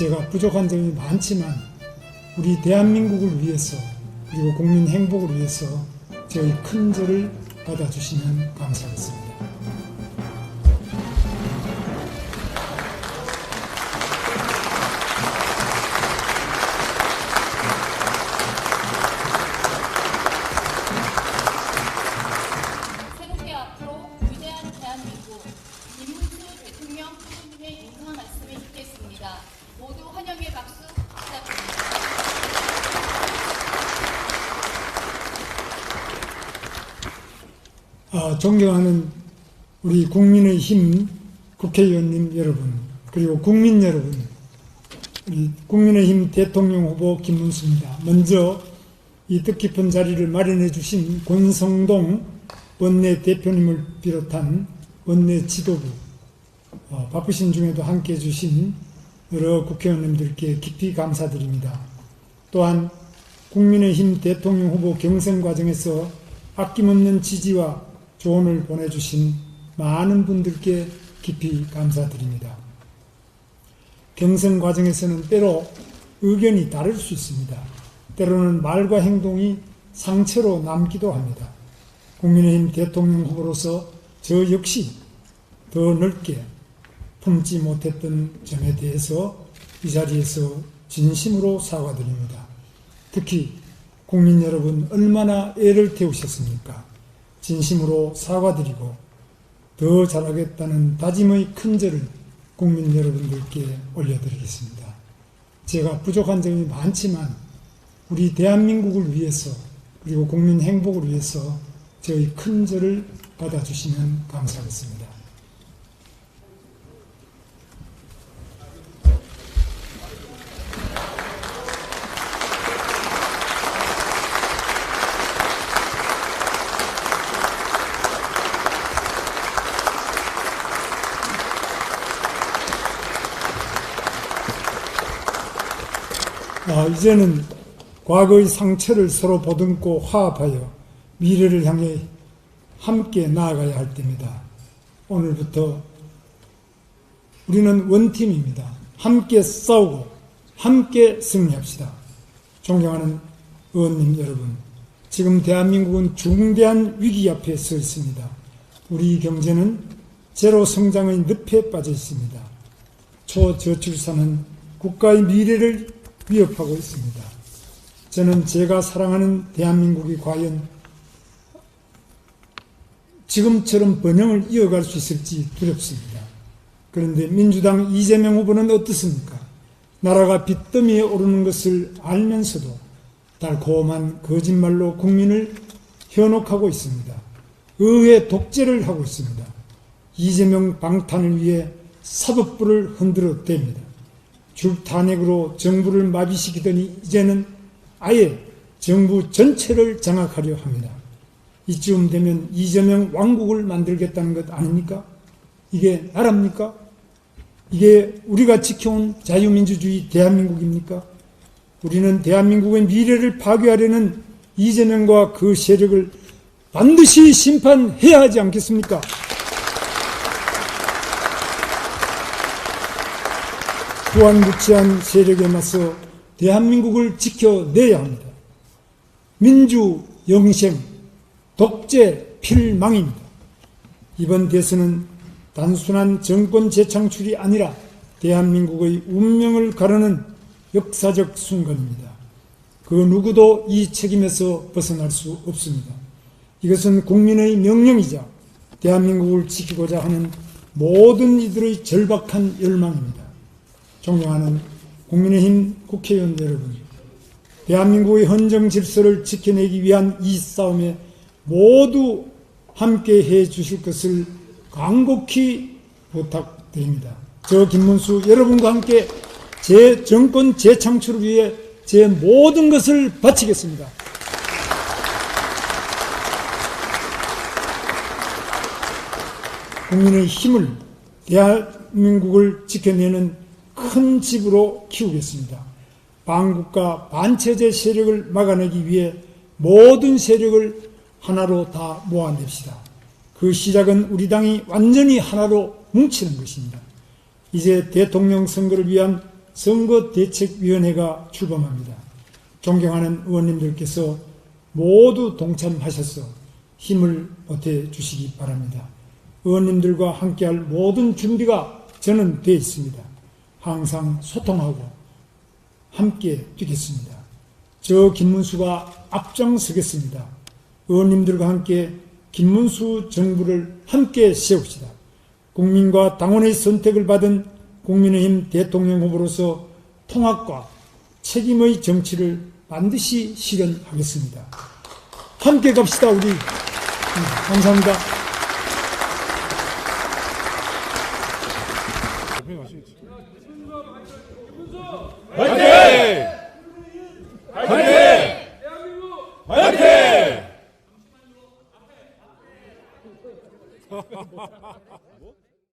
제가 부족한 점이 많지만 우리 대한민국을 위해서 그리고 국민 행복을 위해서 저희 큰 절을 받아주시면 감사하겠습니다. 아, 존경하는 우리 국민의힘 국회의원님 여러분, 그리고 국민 여러분, 우리 국민의힘 대통령 후보 김문수입니다. 먼저 이 뜻깊은 자리를 마련해 주신 권성동 원내 대표님을 비롯한 원내 지도부, 어, 바쁘신 중에도 함께 해 주신 여러 국회의원님들께 깊이 감사드립니다. 또한 국민의힘 대통령 후보 경선 과정에서 아낌없는 지지와 조언을 보내주신 많은 분들께 깊이 감사드립니다. 경선 과정에서는 때로 의견이 다를 수 있습니다. 때로는 말과 행동이 상처로 남기도 합니다. 국민의힘 대통령 후보로서 저 역시 더 넓게 품지 못했던 점에 대해서 이 자리에서 진심으로 사과드립니다. 특히 국민 여러분 얼마나 애를 태우셨습니까? 진심으로 사과드리고 더 잘하겠다는 다짐의 큰 절을 국민 여러분들께 올려드리겠습니다. 제가 부족한 점이 많지만 우리 대한민국을 위해서 그리고 국민 행복을 위해서 저희 큰 절을 받아주시면 감사하겠습니다. 아, 이제는 과거의 상처를 서로 보듬고 화합하여 미래를 향해 함께 나아가야 할 때입니다. 오늘부터 우리는 원팀입니다. 함께 싸우고 함께 승리합시다. 존경하는 의원님 여러분, 지금 대한민국은 중대한 위기 앞에 서 있습니다. 우리 경제는 제로 성장의 늪에 빠져 있습니다. 초저출산은 국가의 미래를 위협하고 있습니다. 저는 제가 사랑하는 대한민국이 과연 지금처럼 번영을 이어갈 수 있을지 두렵습니다. 그런데 민주당 이재명 후보는 어떻습니까? 나라가 빚더미에 오르는 것을 알면서도 달콤한 거짓말로 국민을 현혹하고 있습니다. 의회 독재를 하고 있습니다. 이재명 방탄을 위해 사법부를 흔들어 댑니다. 줄탄핵으로 정부를 마비시키더니 이제는 아예 정부 전체를 장악하려 합니다. 이쯤 되면 이재명 왕국을 만들겠다는 것 아닙니까? 이게 나라입니까? 이게 우리가 지켜온 자유민주주의 대한민국입니까? 우리는 대한민국의 미래를 파괴하려는 이재명과 그 세력을 반드시 심판해야 하지 않겠습니까? 부안무치한 세력에 맞서 대한민국을 지켜내야 합니다. 민주 영생, 독재 필망입니다. 이번 대선은 단순한 정권 재창출이 아니라 대한민국의 운명을 가르는 역사적 순간입니다. 그 누구도 이 책임에서 벗어날 수 없습니다. 이것은 국민의 명령이자 대한민국을 지키고자 하는 모든 이들의 절박한 열망입니다. 존경하는 국민의힘 국회의원 여러분, 대한민국의 헌정 질서를 지켜내기 위한 이 싸움에 모두 함께 해 주실 것을 간곡히 부탁드립니다. 저 김문수 여러분과 함께 제 정권 재창출을 위해 제 모든 것을 바치겠습니다. 국민의 힘을 대한민국을 지켜내는 큰 집으로 키우겠습니다. 반국가 반체제 세력을 막아내기 위해 모든 세력을 하나로 다 모아냅시다. 그 시작은 우리 당이 완전히 하나로 뭉치는 것입니다. 이제 대통령 선거를 위한 선거대책위원회가 출범합니다. 존경하는 의원님들께서 모두 동참하셔서 힘을 보태 주시기 바랍니다. 의원님들과 함께할 모든 준비가 저는 되어 있습니다. 항상 소통하고 함께 뛰겠습니다. 저 김문수가 앞장서겠습니다. 의원님들과 함께 김문수 정부를 함께 세웁시다. 국민과 당원의 선택을 받은 국민의힘 대통령 후보로서 통합과 책임의 정치를 반드시 실현하겠습니다. 함께 갑시다, 우리. 음, 감사합니다. Hey!